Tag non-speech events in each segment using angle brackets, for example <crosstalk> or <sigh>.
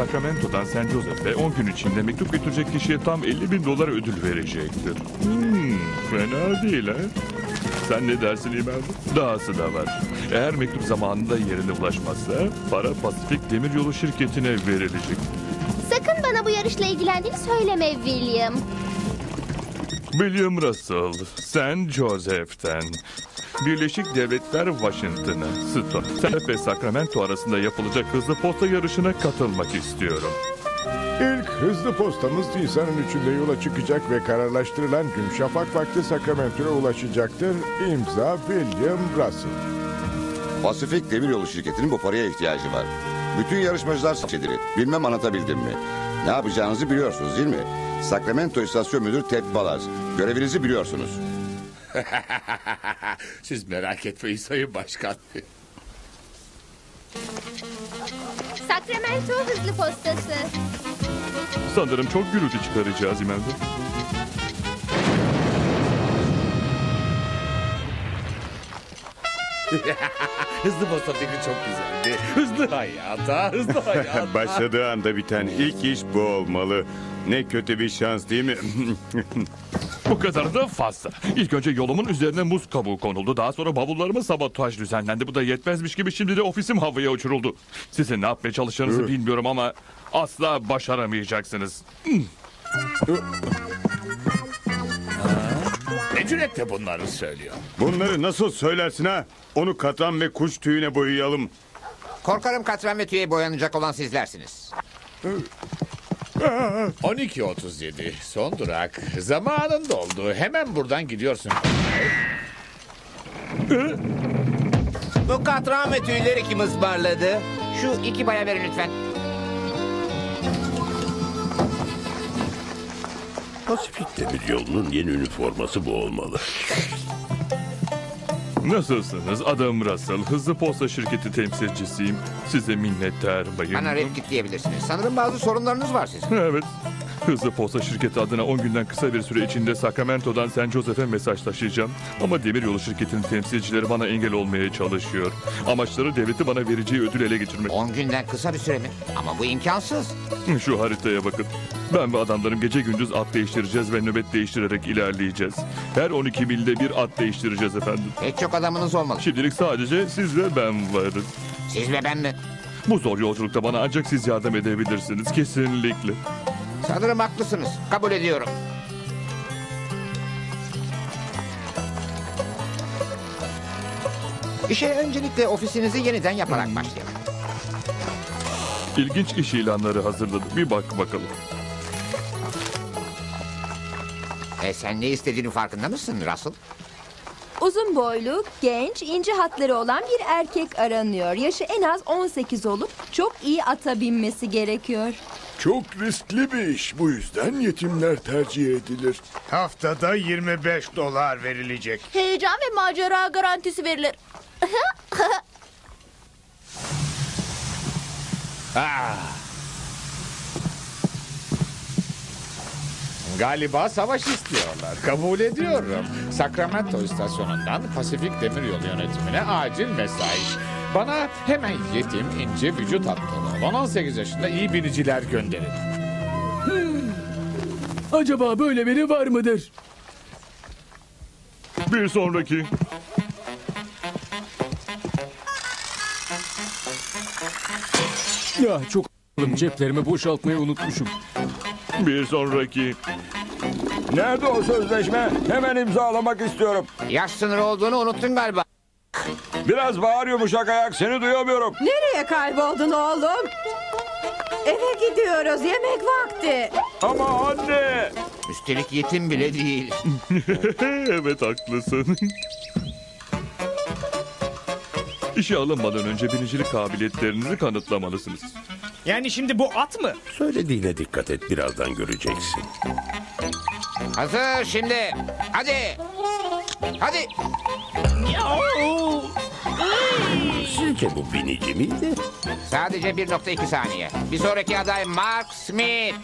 Sacramento'dan San Jose'e 10 gün içinde mektup götürecek kişiye tam 50 bin dolar ödül verecektir. Hmm, fena değil ha? Sen ne dersin İmam? Dahası da var. Eğer mektup zamanında yerine ulaşmazsa para Pasifik Demiryolu şirketine verilecek. Sakın bana bu yarışla ilgilendiğini söyleme William. William Russell, San Joseph'ten. Birleşik Devletler Washington'a, Stone ve Sacramento arasında yapılacak hızlı posta yarışına katılmak istiyorum. İlk hızlı postamız Nisan'ın üçünde yola çıkacak ve kararlaştırılan gün şafak vakti Sacramento'ya ulaşacaktır. İmza William Russell. Pasifik Demiryolu şirketinin bu paraya ihtiyacı var. Bütün yarışmacılar seçilir. Bilmem anlatabildim mi? Ne yapacağınızı biliyorsunuz değil mi? Sacramento İstasyon Müdürü Ted Balaz. Görevinizi biliyorsunuz. <laughs> Siz merak etmeyin Sayın Başkan. Sacramento hızlı postası. Sanırım çok gürültü çıkaracağız Bey. <laughs> Hızlı posta fikri çok güzeldi. Hızlı hayata, hızlı <laughs> hayata. Başladığı anda biten ilk iş bu olmalı. Ne kötü bir şans değil mi? Bu kadar da fazla. İlk önce yolumun üzerine muz kabuğu konuldu. Daha sonra bavullarıma sabotaj düzenlendi. Bu da yetmezmiş gibi şimdi de ofisim havaya uçuruldu. Sizin ne yapmaya çalıştığınızı bilmiyorum ama asla başaramayacaksınız. ne cüretle bunları söylüyor. Bunları nasıl söylersin ha? Onu katan ve kuş tüyüne boyayalım. Korkarım katran ve tüye boyanacak olan sizlersiniz. 12.37 son durak. Zamanın doldu. Hemen buradan gidiyorsun. Bu katran ve tüyleri kim ısmarladı? Şu iki baya verin lütfen. Pasifik Demiryolu'nun yeni üniforması bu olmalı. Nasılsınız? Adım Russell. Hızlı posta şirketi temsilcisiyim. Size minnettar bayım. Bana replik diyebilirsiniz. Sanırım bazı sorunlarınız var sizin. Evet. Hızlı Posta şirketi adına 10 günden kısa bir süre içinde Sacramento'dan San Jose'e mesaj taşıyacağım. Ama Demiryolu şirketinin temsilcileri bana engel olmaya çalışıyor. Amaçları devleti bana vereceği ödül ele geçirmek. 10 günden kısa bir süre mi? Ama bu imkansız. Şu haritaya bakın. Ben ve adamlarım gece gündüz at değiştireceğiz ve nöbet değiştirerek ilerleyeceğiz. Her 12 milde bir at değiştireceğiz efendim. Pek çok adamınız olmalı. Şimdilik sadece siz ve ben varız. Siz ve ben mi? Bu zor yolculukta bana ancak siz yardım edebilirsiniz. Kesinlikle. Sanırım haklısınız. Kabul ediyorum. İşe öncelikle ofisinizi yeniden yaparak başlayalım. İlginç iş ilanları hazırladım. Bir bak bakalım. E sen ne istediğinin farkında mısın Russell? Uzun boylu, genç, ince hatları olan bir erkek aranıyor. Yaşı en az 18 olup çok iyi ata binmesi gerekiyor. Çok riskli bir iş. Bu yüzden yetimler tercih edilir. Haftada 25 dolar verilecek. Heyecan ve macera garantisi verilir. <laughs> Galiba savaş istiyorlar. Kabul ediyorum. Sacramento istasyonundan Pasifik Demiryolu yönetimine acil mesaj. Bana hemen yetim, ince vücut hatları olan 18 yaşında iyi biniciler gönderin. Acaba böyle biri var mıdır? Bir sonraki. Ya çok a**ım, ceplerimi boşaltmayı unutmuşum. Bir sonraki. Nerede o sözleşme? Hemen imzalamak istiyorum. Yaş sınırı olduğunu unuttun galiba. Biraz bağır yumuşak ayak seni duyamıyorum. Nereye kayboldun oğlum? Eve gidiyoruz. Yemek vakti. Ama anne. Üstelik yetim bile değil. <laughs> evet haklısın. İşe alınmadan önce binicilik kabiliyetlerinizi kanıtlamalısınız. Yani şimdi bu at mı? Söylediğine dikkat et birazdan göreceksin. Hazır şimdi. Hadi. Hadi. Sizce bu binici miydi? Sadece 1.2 saniye. Bir sonraki aday Mark Smith.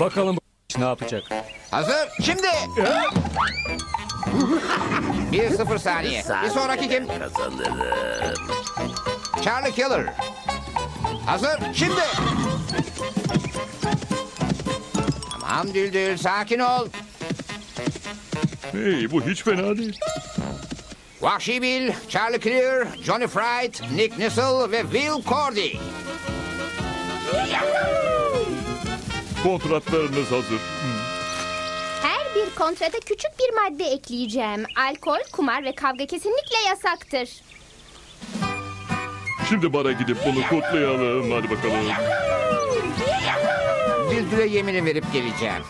Bakalım bu ne yapacak? Hazır şimdi. <laughs> 1.0 saniye. Bir sonraki kim? Kazanırım. Charlie Killer. Hazır. Şimdi. Tamam Düldül sakin ol. Hey bu hiç fena değil. Vahşi Bill, Charlie Clear, Johnny Fright, Nick Nissel ve Will Cordy. Kontratlarınız hazır. Her bir kontrata küçük bir madde ekleyeceğim. Alkol, kumar ve kavga kesinlikle yasaktır. Şimdi bara gidip bunu kutlayalım. Hadi bakalım. Düldül'e yemini verip geleceğim.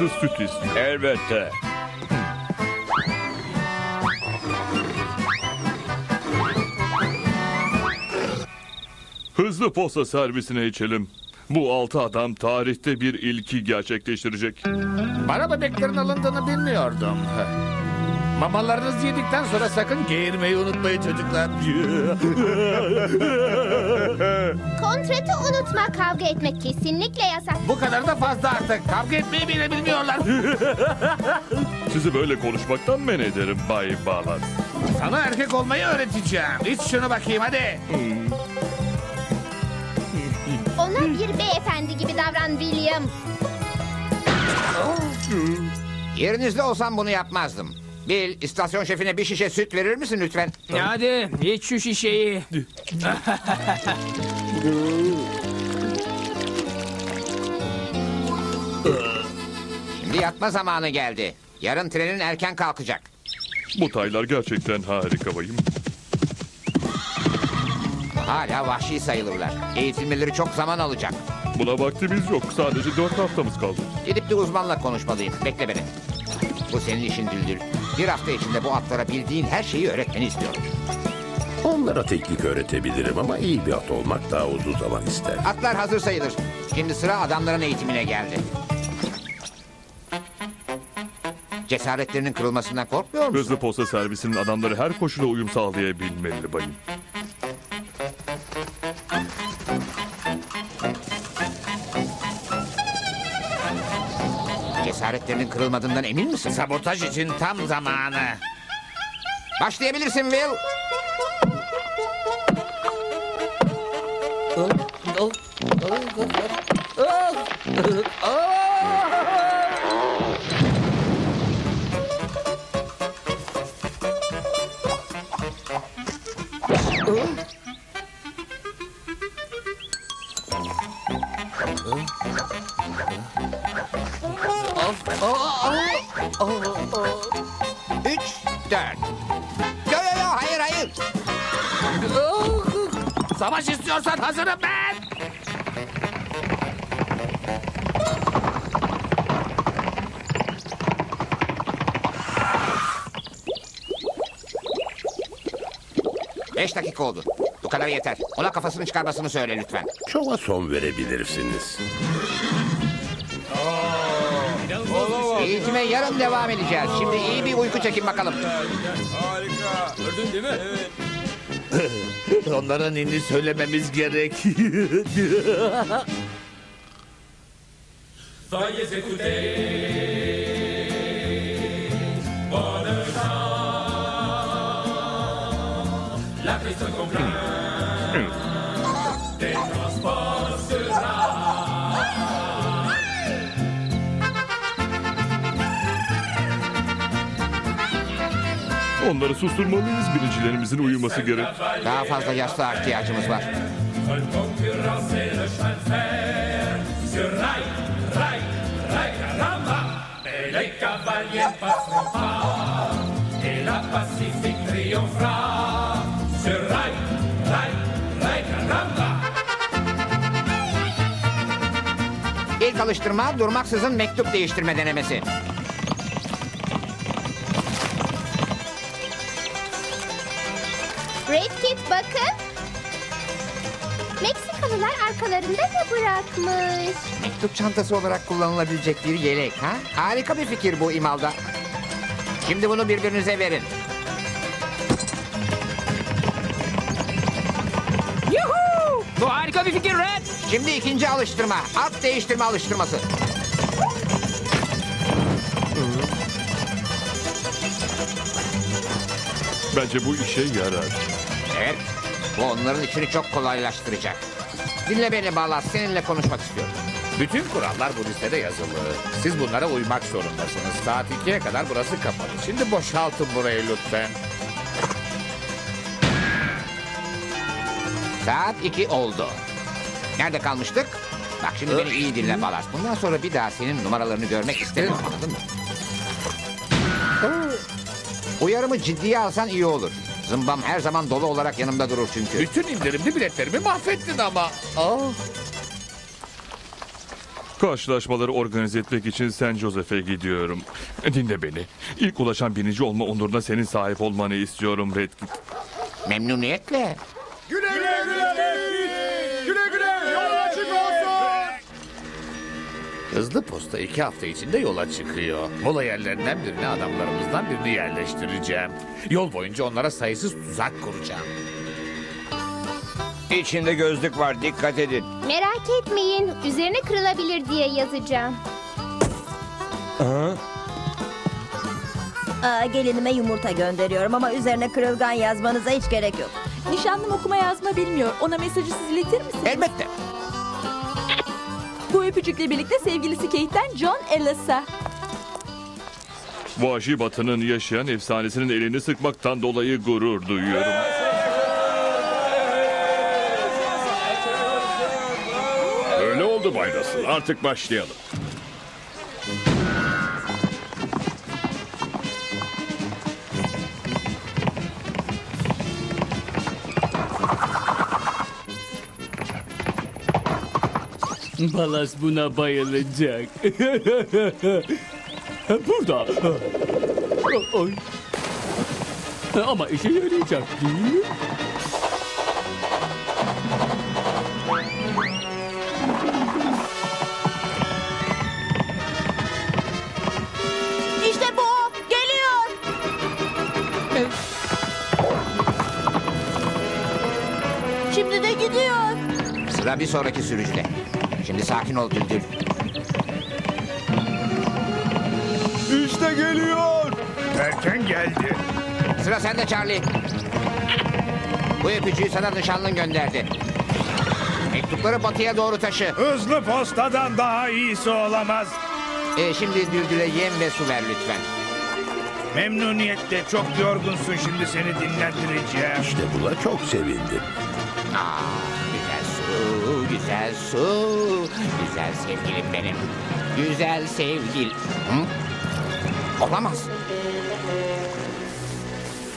Kaymaksız süt istiyor. Elbette. Hızlı posta servisine içelim. Bu altı adam tarihte bir ilki gerçekleştirecek. Bana bebeklerin alındığını bilmiyordum. Mamalarınızı yedikten sonra sakın geğirmeyi unutmayın çocuklar. <laughs> Kontratı unutma, kavga etmek kesinlikle yasak. Bu kadar da fazla artık. Kavga etmeyi bile bilmiyorlar. <laughs> Sizi böyle konuşmaktan men ederim Bay Bağlar. Sana erkek olmayı öğreteceğim. İç şunu bakayım hadi. Ona bir beyefendi gibi davran William. Yerinizde olsam bunu yapmazdım. Bill, istasyon şefine bir şişe süt verir misin lütfen? Hadi iç şu şişeyi. Şimdi yatma zamanı geldi. Yarın trenin erken kalkacak. Bu taylar gerçekten harika bayım. Hala vahşi sayılırlar. Eğitilmeleri çok zaman alacak. Buna vaktimiz yok. Sadece dört haftamız kaldı. Gidip bir uzmanla konuşmalıyım. Bekle beni. Bu senin işin Düldül. Bir hafta içinde bu atlara bildiğin her şeyi öğretmeni istiyorum. Onlara teknik öğretebilirim ama iyi bir at olmak daha uzun zaman ister. Atlar hazır sayılır. Şimdi sıra adamların eğitimine geldi. Cesaretlerinin kırılmasından korkmuyor musun? Hızlı posta servisinin adamları her koşula uyum sağlayabilmeli bayım. Cesaretlerinin kırılmadığından emin misin? Sabotaj için tam zamanı. Başlayabilirsin Will. Dakika oldu. Bu kadar yeter. Ona kafasını çıkarmasını söyle lütfen. Şova son verebilirsiniz. Eğitime yarın devam edeceğiz. Şimdi iyi bir uyku çekin bakalım. Onlara ninni söylememiz gerek. Veuillez écouter. Onları susturmalıyız. Binicilerimizin uyuması gerek. Daha fazla yastığa ihtiyacımız var. Seule concurrence et le chemin de Red Kit bakın. Meksikalılar arkalarında ne bırakmış? Mektup çantası olarak kullanılabilecek bir yelek ha? Harika bir fikir bu imalda. Şimdi bunu birbirinize verin. Yuhu! Bu harika bir fikir Red. Şimdi ikinci alıştırma. At değiştirme alıştırması. Bence bu işe yarar. Evet. Bu onların işini çok kolaylaştıracak. Dinle beni Balas. Seninle konuşmak istiyorum. Bütün kurallar bu listede yazılı. Siz bunlara uymak zorundasınız. Saat 2'ye kadar burası kapalı. Şimdi boşaltın burayı lütfen. Saat 2 oldu. Nerede kalmıştık? Bak şimdi beni iyi dinle Balas. Bundan sonra bir daha senin numaralarını görmek istemiyorum anladın mı? Uyarımı ciddiye alsan iyi olur. Zımbam her zaman dolu olarak yanımda durur çünkü. Bütün indirimli biletlerimi mahvettin ama. Ah. Karşılaşmaları organize etmek için San Jose'e gidiyorum. Dinle beni. İlk ulaşan birinci olma onuruna senin sahip olmanı istiyorum Redkit. Memnuniyetle. Hızlı posta iki hafta içinde yola çıkıyor. Mola yerlerinden birine adamlarımızdan birini yerleştireceğim. Yol boyunca onlara sayısız tuzak kuracağım. İçinde gözlük var dikkat edin. Merak etmeyin. Üzerine kırılabilir diye yazacağım. Aa, gelinime yumurta gönderiyorum ama üzerine kırılgan yazmanıza hiç gerek yok. Nişanlım okuma yazma bilmiyor. Ona mesajı siz iletir misiniz? Elbette. Bu öpücükle birlikte sevgilisi Kate'den John Ellis'a. Vahşi Batı'nın yaşayan efsanesinin elini sıkmaktan dolayı gurur duyuyorum. Öyle oldu Bay. Artık başlayalım. <laughs> Balas buna bayılacak. <laughs> Burada. Oy. Ama işe yarayacak değil mi? İşte bu geliyor. Şimdi de gidiyor. Sıra bir sonraki sürücüde. Şimdi sakin ol Düldül. İşte geliyor. Erken geldi. Sıra sende Charlie. Bu öpücüğü sana nişanlın gönderdi. Mektupları batıya doğru taşı. Hızlı postadan daha iyisi olamaz. Ee, şimdi Düldül'e yem ve su ver lütfen. Memnuniyetle çok yorgunsun şimdi seni dinlendireceğim. İşte buna çok sevindim. Aa, güzel su, güzel sevgilim benim. Güzel sevgil. Hı? Olamaz.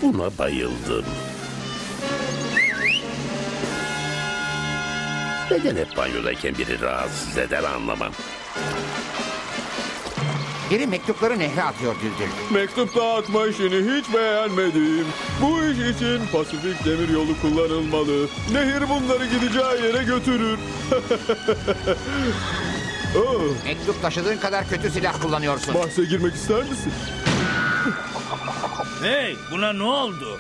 Buna bayıldım. Neden hep banyodayken biri rahatsız eder anlamam. Biri mektupları nehre atıyor Düldül. Mektup dağıtma işini hiç beğenmedim. Bu iş için Pasifik Demiryolu kullanılmalı. Nehir bunları gideceği yere götürür. <laughs> oh, Mektup taşıdığın kadar kötü silah kullanıyorsun. bahse girmek ister misin? Hey buna ne oldu?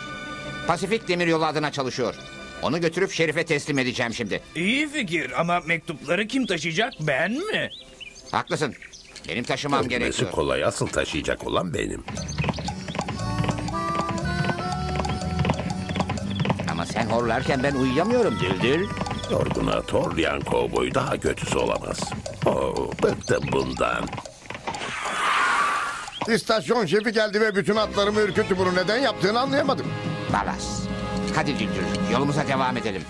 Pasifik Demiryolu adına çalışıyor. Onu götürüp Şerif'e teslim edeceğim şimdi. İyi fikir ama mektupları kim taşıyacak ben mi? Haklısın. Benim taşımam Dökmesi gerekiyor. kolay asıl taşıyacak olan benim. Ama sen horlarken ben uyuyamıyorum Düldül. Yorguna torlayan kovboy daha kötüsü olamaz. Oo, bıktım bundan. İstasyon şefi geldi ve bütün atlarımı ürküttü. Bunu neden yaptığını anlayamadım. Balas. Hadi Düldül yolumuza devam edelim.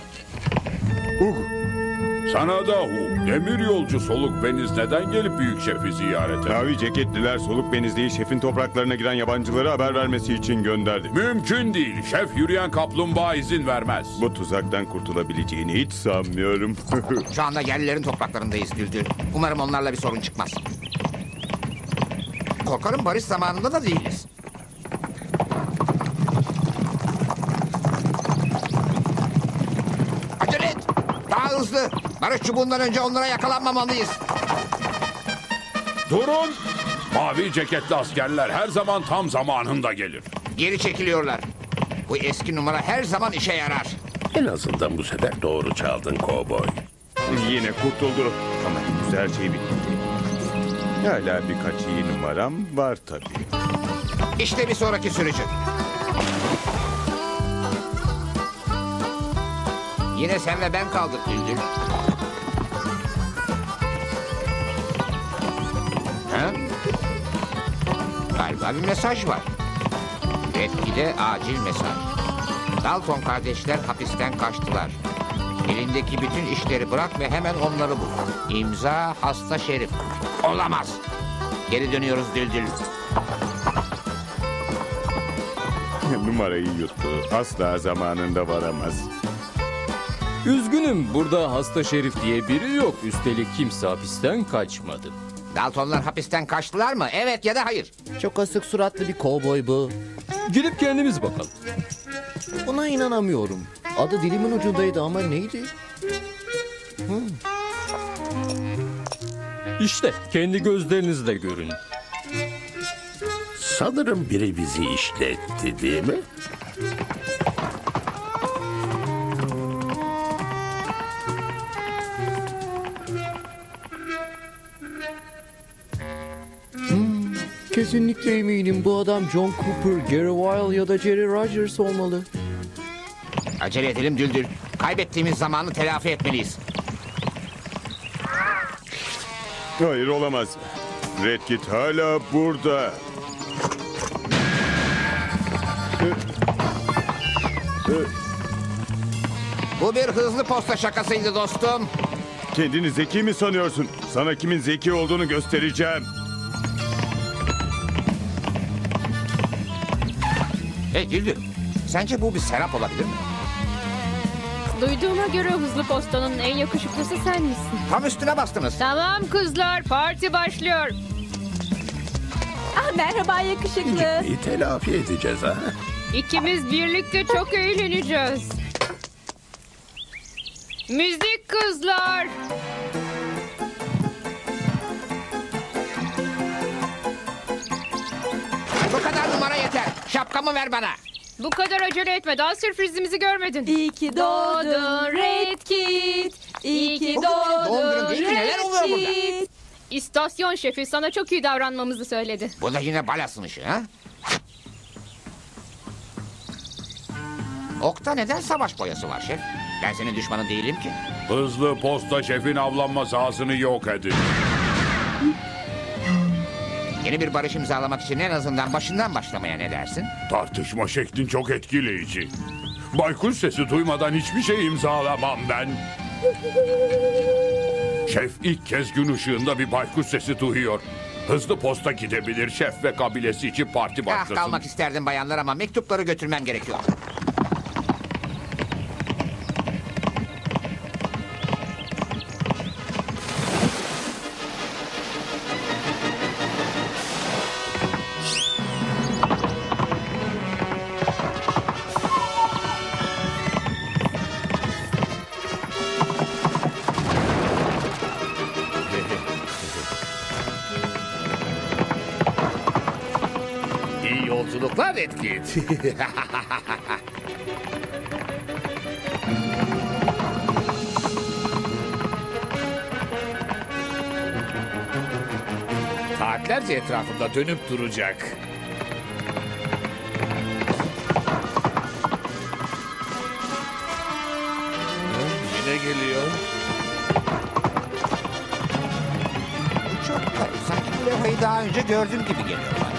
Sana da hu. Demir yolcu soluk beniz neden gelip büyük şefi ziyarete? Mavi ceketliler soluk benizliği şefin topraklarına giren yabancılara haber vermesi için gönderdi. Mümkün değil. Şef yürüyen kaplumbağa izin vermez. Bu tuzaktan kurtulabileceğini hiç sanmıyorum. <laughs> Şu anda yerlilerin topraklarındayız Düldül. Umarım onlarla bir sorun çıkmaz. Korkarım barış zamanında da değiliz. Acele et. Daha hızlı. Barış çubuğundan önce onlara yakalanmamalıyız. Durun. Mavi ceketli askerler her zaman tam zamanında gelir. Geri çekiliyorlar. Bu eski numara her zaman işe yarar. En azından bu sefer doğru çaldın kovboy. Yine kurtuldu. Ama henüz her şey bitmedi. Hala birkaç iyi numaram var tabii. İşte bir sonraki sürücü. Yine sen ve ben kaldık Düldül. Galiba bir mesaj var. Redkide acil mesaj. Dalton kardeşler hapisten kaçtılar. Elindeki bütün işleri bırak ve hemen onları bul. İmza hasta şerif. Olamaz. Geri dönüyoruz Düldül. Numarayı yuttu. Asla zamanında varamaz. Üzgünüm burada hasta şerif diye biri yok. Üstelik kimse hapisten kaçmadı. Daltonlar hapisten kaçtılar mı? Evet ya da hayır. Çok asık suratlı bir kovboy bu. Gidip kendimiz bakalım. Buna inanamıyorum. Adı dilimin ucundaydı ama neydi? İşte kendi gözlerinizle görün. Sanırım biri bizi işletti değil mi? Kesinlikle eminim bu adam John Cooper, Gary Weil ya da Jerry Rogers olmalı. Acele edelim Düldül. Kaybettiğimiz zamanı telafi etmeliyiz. Hayır olamaz. Red Kit hala burada. Bu bir hızlı posta şakasıydı dostum. Kendini zeki mi sanıyorsun? Sana kimin zeki olduğunu göstereceğim. Hey Düldül. Sence bu bir serap olabilir mi? Duyduğuma göre hızlı postanın en yakışıklısı sen misin? Tam üstüne bastınız. Tamam kızlar parti başlıyor. Ah merhaba yakışıklı. İyi telafi edeceğiz ha. İkimiz birlikte çok eğleneceğiz. Müzik kızlar. Bu kadar numara yeter. Şapkamı ver bana. Bu kadar acele etme daha sürprizimizi görmedin. İyi ki doğdun Red Kit. İyi ki Bugün benim doğum günüm doğdun değil mi? Neler Red burada? Kit. İstasyon şefi sana çok iyi davranmamızı söyledi. Bu da yine balasın işi ha? Okta neden savaş boyası var şef? Ben senin düşmanın değilim ki. Hızlı posta şefin avlanma sahasını yok edin. Yeni bir barış imzalamak için en azından başından başlamaya ne dersin? Tartışma şeklin çok etkileyici. Baykuş sesi duymadan hiçbir şey imzalamam ben. Şef ilk kez gün ışığında bir baykuş sesi duyuyor. Hızlı posta gidebilir şef ve kabilesi için parti Ah başlasın. kalmak isterdim bayanlar ama mektupları götürmem gerekiyor. Redkit. <laughs> Saatlerce etrafında dönüp duracak. Yine geliyor. Bu çok garip. Sanki bu levhayı daha önce gördüm gibi geliyor bana.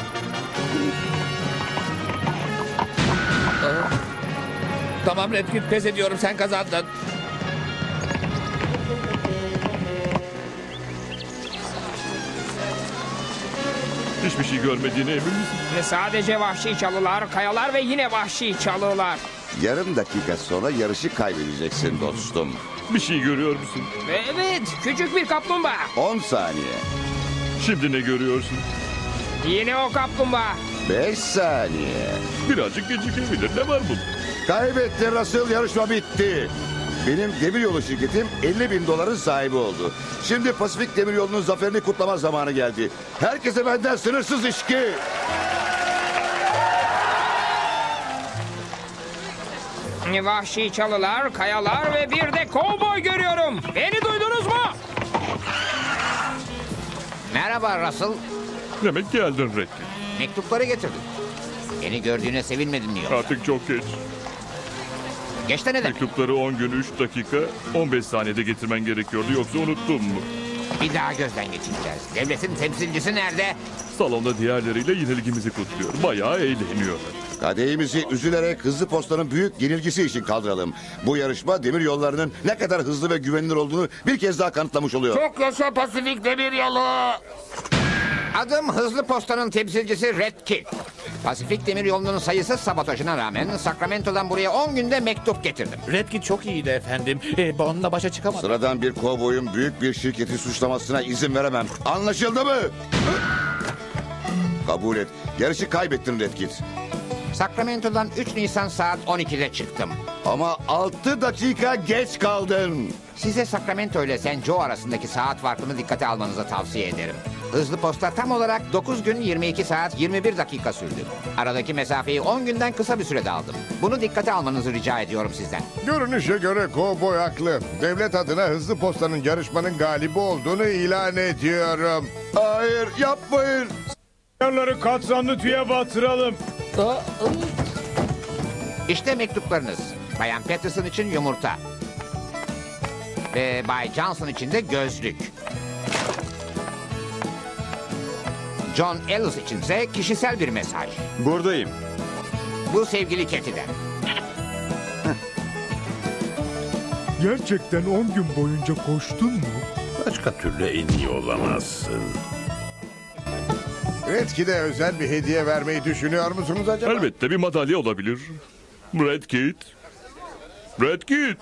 Tamam Redkit pes ediyorum sen kazandın. Hiçbir şey görmediğine emin misin? Ve sadece vahşi çalılar, kayalar ve yine vahşi çalılar. Yarım dakika sonra yarışı kaybedeceksin dostum. Bir şey görüyor musun? Ve evet, küçük bir kaplumbağa. 10 saniye. Şimdi ne görüyorsun? Yine o kaplumbağa. 5 saniye. Birazcık gecikebilir. Ne var bunda? Kaybetti Russell yarışma bitti. Benim demiryolu şirketim 50 bin doların sahibi oldu. Şimdi Pasifik Demiryolu'nun zaferini kutlama zamanı geldi. Herkese benden sınırsız içki. Vahşi çalılar, kayalar ve bir de kovboy görüyorum. Beni duydunuz mu? Merhaba Russell. Demek geldin Redkit. Mektupları getirdim. Beni gördüğüne sevinmedin mi yoksa? Artık çok geç. Geç de ne demek? Mektupları 10 gün 3 dakika 15 saniyede getirmen gerekiyordu yoksa unuttun mu? Bir daha gözden geçireceğiz. Devletin temsilcisi nerede? Salonda diğerleriyle yenilgimizi kutluyor. Bayağı eğleniyorlar. Kadehimizi üzülerek hızlı postanın büyük yenilgisi için kaldıralım. Bu yarışma demir yollarının ne kadar hızlı ve güvenilir olduğunu bir kez daha kanıtlamış oluyor. Çok yaşa Pasifik Demir Yolu. Adım Hızlı Posta'nın temsilcisi Red Kit. Pasifik Demir Yolu'nun sayısız sabotajına rağmen Sacramento'dan buraya 10 günde mektup getirdim. Redkit çok iyiydi efendim. Ee, onunla başa çıkamadım. Sıradan bir kovboyun büyük bir şirketi suçlamasına izin veremem. Anlaşıldı mı? Kabul et. Yarışı kaybettin Redkit. Sacramento'dan 3 Nisan saat 12'de çıktım. Ama 6 dakika geç kaldın. Size Sacramento ile San Joe arasındaki saat farkını dikkate almanızı tavsiye ederim. Hızlı posta tam olarak 9 gün 22 saat 21 dakika sürdü. Aradaki mesafeyi 10 günden kısa bir sürede aldım. Bunu dikkate almanızı rica ediyorum sizden. Görünüşe göre kovboy haklı. Devlet adına hızlı postanın yarışmanın galibi olduğunu ilan ediyorum. Hayır yapmayın. Yanları katranlı tüye batıralım. İşte mektuplarınız. Bayan Patterson için yumurta. Ve Bay Johnson için de gözlük. John Ellis içinse kişisel bir mesaj. Buradayım. Bu sevgili Keti'den. Gerçekten 10 gün boyunca koştun mu? Başka türlü en iyi olamazsın. Redkit'e özel bir hediye vermeyi düşünüyor musunuz acaba? Elbette bir madalya olabilir. Red Kit. Red Kit.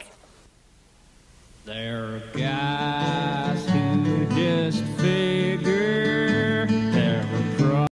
There are guys who just feel